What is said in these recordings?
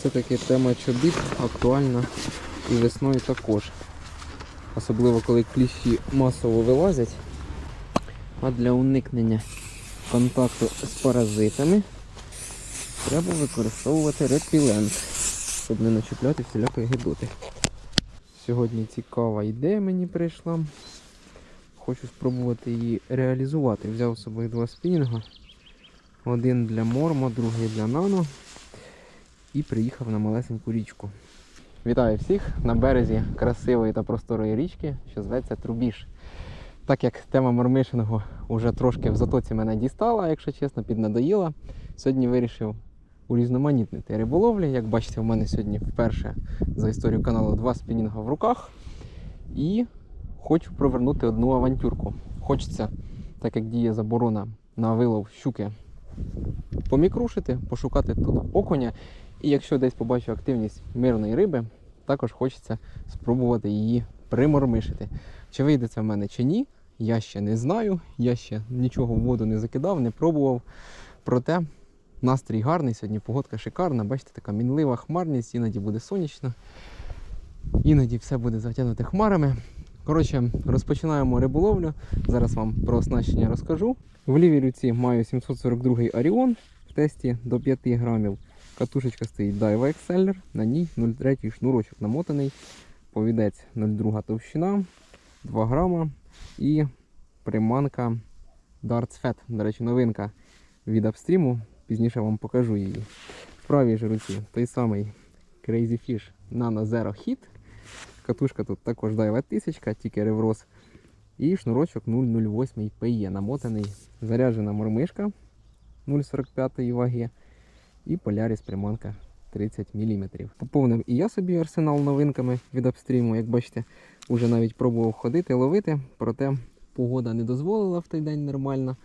Все-таки тема чобіт актуальна і весною також. Особливо коли кліщі масово вилазять. А для уникнення контакту з паразитами треба використовувати репілент, щоб не начіпляти всілякої гидоти. Сьогодні цікава ідея мені прийшла. Хочу спробувати її реалізувати. Взяв з собою два спінінга. Один для морма, другий для нано. І приїхав на малесеньку річку. Вітаю всіх на березі красивої та просторої річки, що зветься Трубіж. Так як тема мормишингу вже трошки в затоці мене дістала, якщо чесно, піднадоїла. Сьогодні вирішив урізноманітнити риболовлі. Як бачите, у мене сьогодні вперше за історію каналу два спінінга в руках. І хочу провернути одну авантюрку. Хочеться, так як діє заборона на вилов щуки, помікрушити, пошукати тут окуня. І якщо десь побачу активність мирної риби, також хочеться спробувати її примормишити. Чи вийде це в мене чи ні, я ще не знаю. Я ще нічого в воду не закидав, не пробував. Проте настрій гарний, сьогодні погодка шикарна. Бачите, така мінлива хмарність, іноді буде сонячно, іноді все буде затягнуте хмарами. Коротше, розпочинаємо риболовлю. Зараз вам про оснащення розкажу. В лівій руці маю 742 Оріон в тесті до 5 грамів. Катушечка стоїть Daiwa Exceller, на ній 0,3 шнурочок намотаний, повідець 0,2 товщина, 2 грама і приманка Darts Fat. До речі, новинка від апстріму. Пізніше вам покажу її. В правій же руці той самий Crazy Fish Nano Zero Hit. Катушка тут також Daiwa 1000, тільки реврос. І шнурочок 0,08 PE намотаний. Заряджена мормишка 0,45 ваги і Polaris приманка 30 мм. Поповнив і я собі арсенал новинками від апстріму. Як бачите, вже навіть пробував ходити, ловити, проте погода не дозволила в той день нормально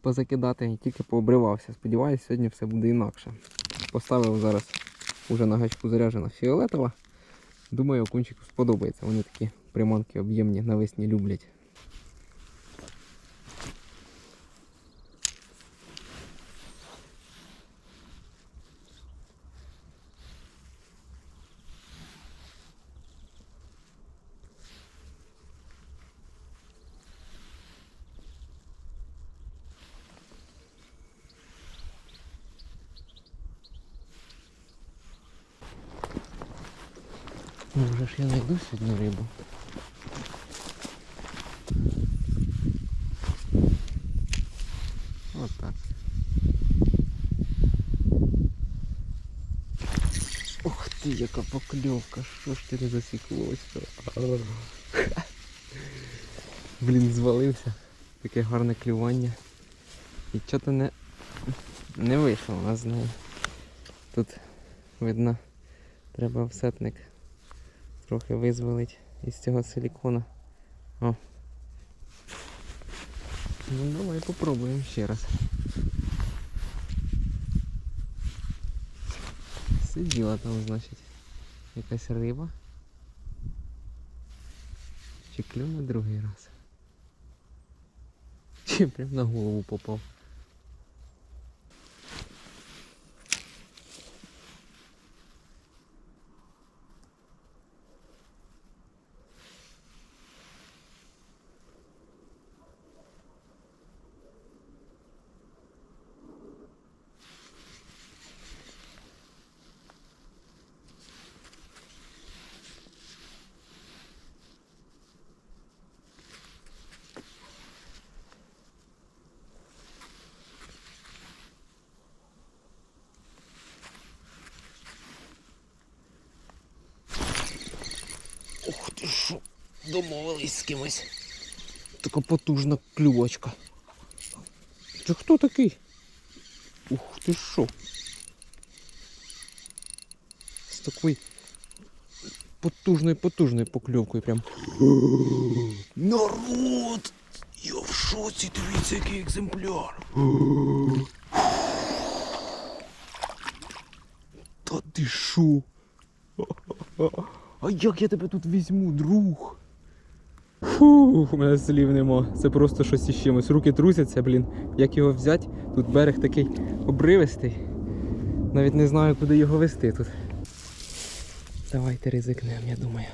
позакидати і тільки пообривався. Сподіваюсь, сьогодні все буде інакше. Поставив зараз уже на гачку заряджена фіолетова. Думаю, окунчику сподобається. Вони такі приманки об'ємні навесні люблять. Вже ж я знайду сьогодні рибу. От так. Ух ти, яка покльовка, що ж ти не засіклося? Блін, звалився. Таке гарне клювання. І чого то не, не вийшло у нас з нею. Тут видно, треба всетник трохи визволить із цього силікона. О. Ну давай попробуємо ще раз. Сиділа там, значить, якась риба. Чи клюне другий раз? Чи прям на голову попав? Ух ти що, домовились з кимось. Така потужна клювочка. Це хто такий? Ух ти що? З такою потужною потужною покльовкою прям. Народ! Я в шоці, дивіться, який екземпляр. Та ти шо? А як я тебе тут візьму, друг? Фу, у мене слів нема. Це просто щось із чимось. Руки трусяться, блін. Як його взяти? Тут берег такий обривистий. Навіть не знаю, куди його вести тут. Давайте ризикнемо, я думаю.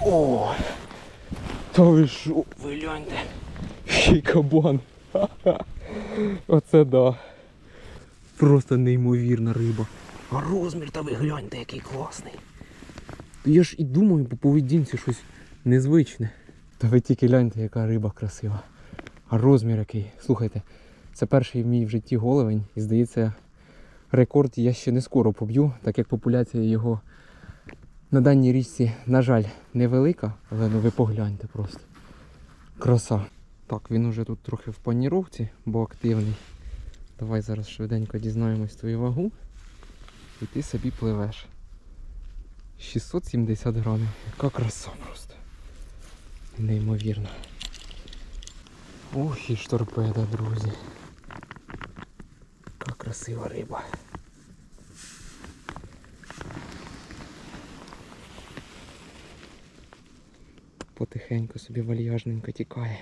О! Та ви що? Ви гляньте. Ще кабан. Оце да. Просто неймовірна риба. А розмір та ви гляньте, який класний. Я ж і думаю по поведінці щось незвичне. Та ви тільки гляньте, яка риба красива. А розмір який. Слухайте, це перший мій в житті головень. І здається, рекорд я ще не скоро поб'ю, так як популяція його на даній річці, на жаль, невелика, але ну ви погляньте просто. Краса. Так, він уже тут трохи в паніровці, бо активний. Давай зараз швиденько дізнаємось твою вагу. І ти собі пливеш. 670 грамів. Яка краса просто. Неймовірно. Ох і ж торпеда, друзі. Яка красива риба. Потихеньку собі вальяжненько тікає.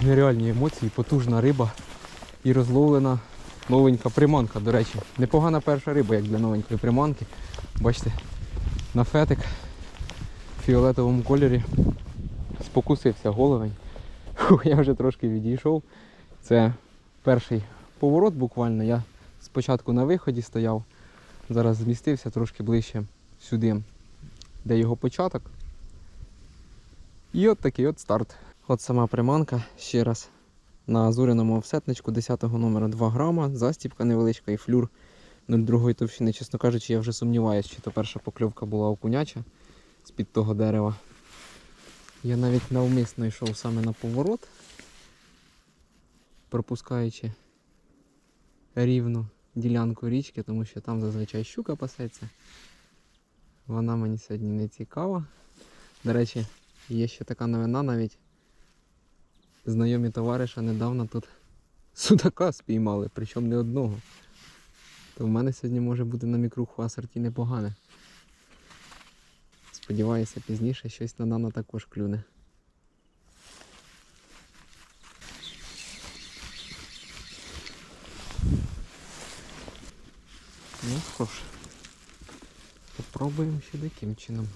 Нереальні емоції, потужна риба і розловлена новенька приманка, до речі. Непогана перша риба, як для новенької приманки. Бачите, на фетик в фіолетовому кольорі спокусився головень. Я вже трошки відійшов. Це перший поворот буквально. Я спочатку на виході стояв, зараз змістився трошки ближче сюди, де його початок. І от такий от старт. От сама приманка ще раз на азуряному офсетничку 10 номера 2 грама, застіпка невеличка і флюр 0,2 товщини. Чесно кажучи, я вже сумніваюся, чи то перша покльовка була окуняча з-під того дерева. Я навіть навмисно йшов саме на поворот, пропускаючи рівну ділянку річки, тому що там зазвичай щука пасеться. Вона мені сьогодні не цікава. До речі, є ще така новина навіть. Знайомі товариша недавно тут судака спіймали, причому не одного. То в мене сьогодні може бути на мікруху асорті непогане. Сподіваюся, пізніше щось на нано також клюне. Ну що ж, попробуємо ще таким чином.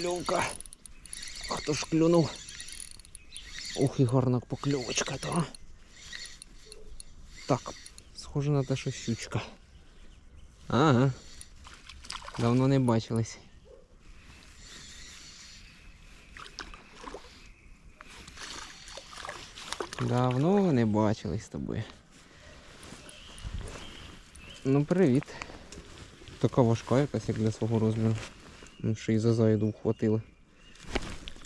Покльовка. Хто ж клюнув? Ох і гарна покльовочка, то. Так, схоже на те, що щучка. Ага. Давно не бачились. Давно не бачились з тобою. Ну привіт. Така важка якась, як для свого розміру. Ну, ще й за зайду вхватили.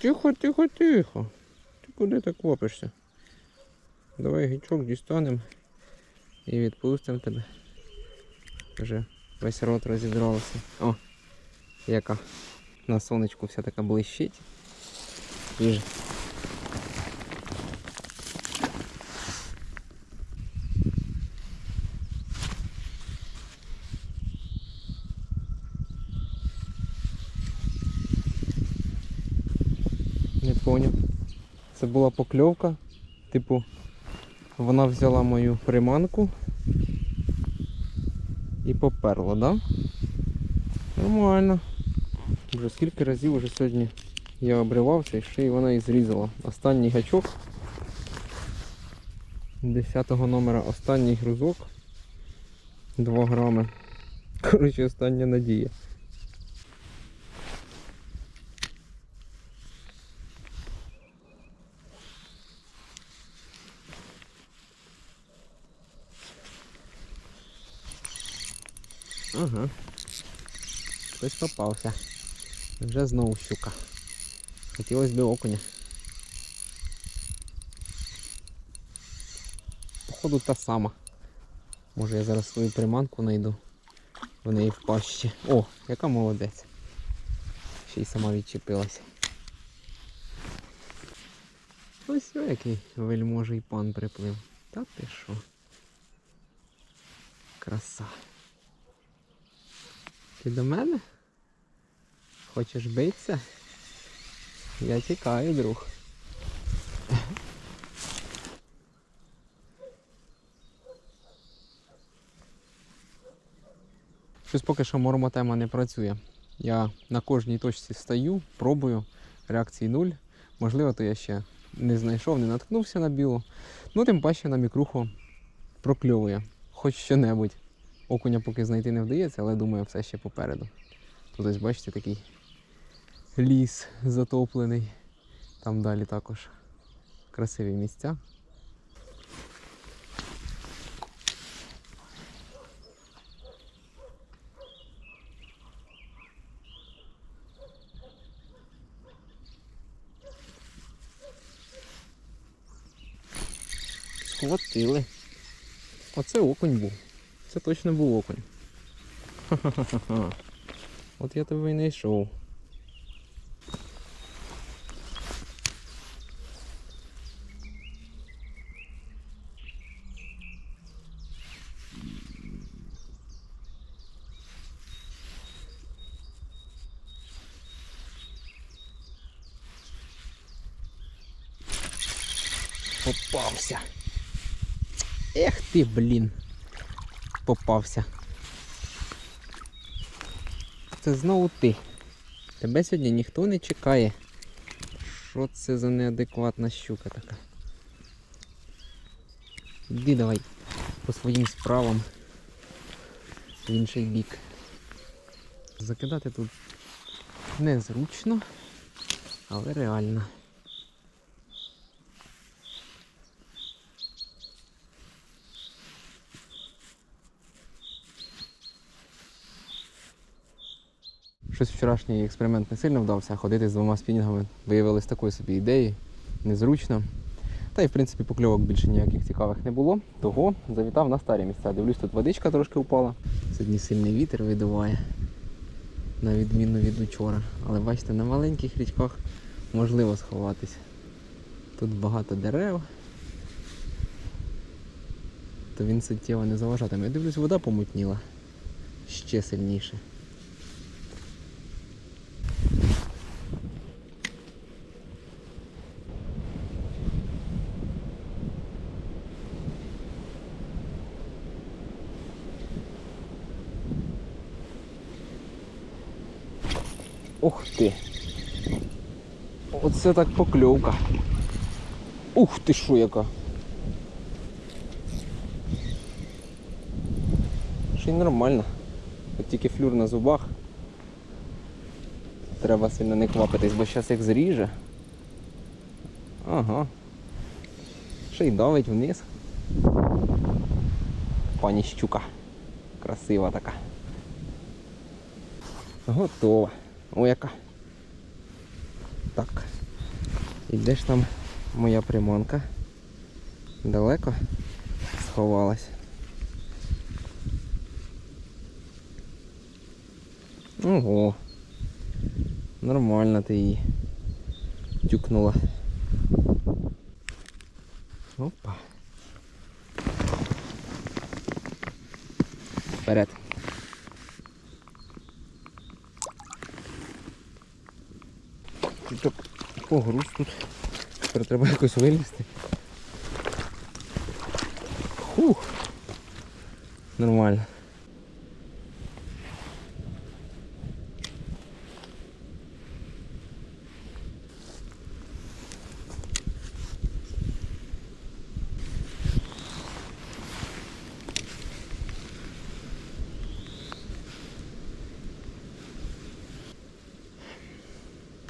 Тихо, тихо, тихо. Ти куди так копишся? Давай гічок дістанемо і відпустимо тебе. Вже весь рот розідралося. О, яка на сонечку вся така блищить. Біж. Не поняв. Це була покльовка. Типу, вона взяла мою приманку і поперла, да? Нормально. Вже скільки разів вже сьогодні я обривався і ще й вона і зрізала. Останній гачок 10 номера останній грузок 2 грами. Коротше, остання надія. Ага. Хтось попався. Вже знову щука. Хотілося б окуня. походу та сама. Може я зараз свою приманку знайду. В неї в пащі. О, яка молодець. Ще й сама відчепилася. Ось о, який вельможий пан приплив. Та ти що? Краса. Ти до мене? Хочеш битися? Я тікаю, друг. Щось поки що мормотема не працює. Я на кожній точці стою, пробую, реакції нуль. Можливо, то я ще не знайшов, не наткнувся на білу. Ну, тим паче на мікруху прокльовує. Хоч що-небудь. Окуня поки знайти не вдається, але думаю, все ще попереду. Тут ось бачите такий ліс затоплений. Там далі також красиві місця. Схватили. Оце окунь був. Це точно був окунь. Ха-ха-ха. От я тебе і не йшов. Попався. Ех ти, блін. Попався. Це знову ти. Тебе сьогодні ніхто не чекає. Що це за неадекватна щука така? Іди давай по своїм справам в інший бік. Закидати тут незручно, але реально. Щось вчорашній експеримент не сильно вдався, ходити з двома спінінгами виявилось такою собі ідеєю, незручно. Та й в принципі покльовок більше ніяких цікавих не було. Того завітав на старі місця. Дивлюсь, тут водичка трошки упала. Сьогодні сильний вітер видуває, на відміну від учора. Але бачите, на маленьких річках можливо сховатися. Тут багато дерев. То він суттєво не заважатиме. Я дивлюсь, вода помутніла ще сильніше. Ух ти. Оце так покльовка. Ух ти що яка. Ще й нормально. От тільки флюр на зубах. Треба сильно не квапитись, бо зараз їх зріже. Ага. Ще й давить вниз. Пані щука. Красива така. Готова. О, яка. Так. І де ж там моя приманка? Далеко сховалась. Ого. Нормально ти її тюкнула. Опа. Вперед. Тут так погруз тут. Тепер треба якось вилізти. Фух. Нормально.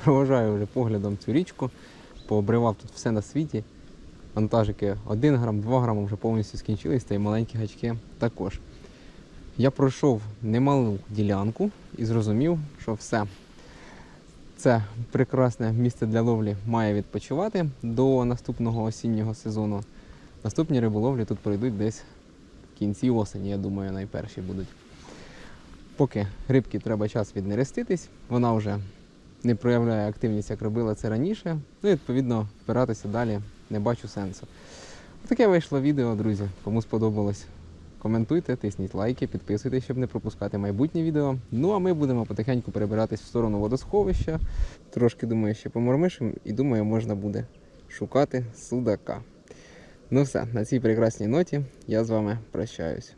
Проважаю вже поглядом цю річку, пообривав тут все на світі. Вантажики 1 грам, 2 грам вже повністю скінчились, та й маленькі гачки також. Я пройшов немалу ділянку і зрозумів, що все. Це прекрасне місце для ловлі має відпочивати до наступного осіннього сезону. Наступні риболовлі тут пройдуть десь в кінці осені, я думаю, найперші будуть. Поки рибки треба час віднереститись, вона вже не проявляє активність, як робила це раніше. Ну і відповідно впиратися далі не бачу сенсу. Таке вийшло відео, друзі. Кому сподобалось, коментуйте, тисніть лайки, підписуйтесь, щоб не пропускати майбутні відео. Ну а ми будемо потихеньку перебиратись в сторону водосховища. Трошки думаю, ще помормишимо і думаю, можна буде шукати судака. Ну все, на цій прекрасній ноті я з вами прощаюсь.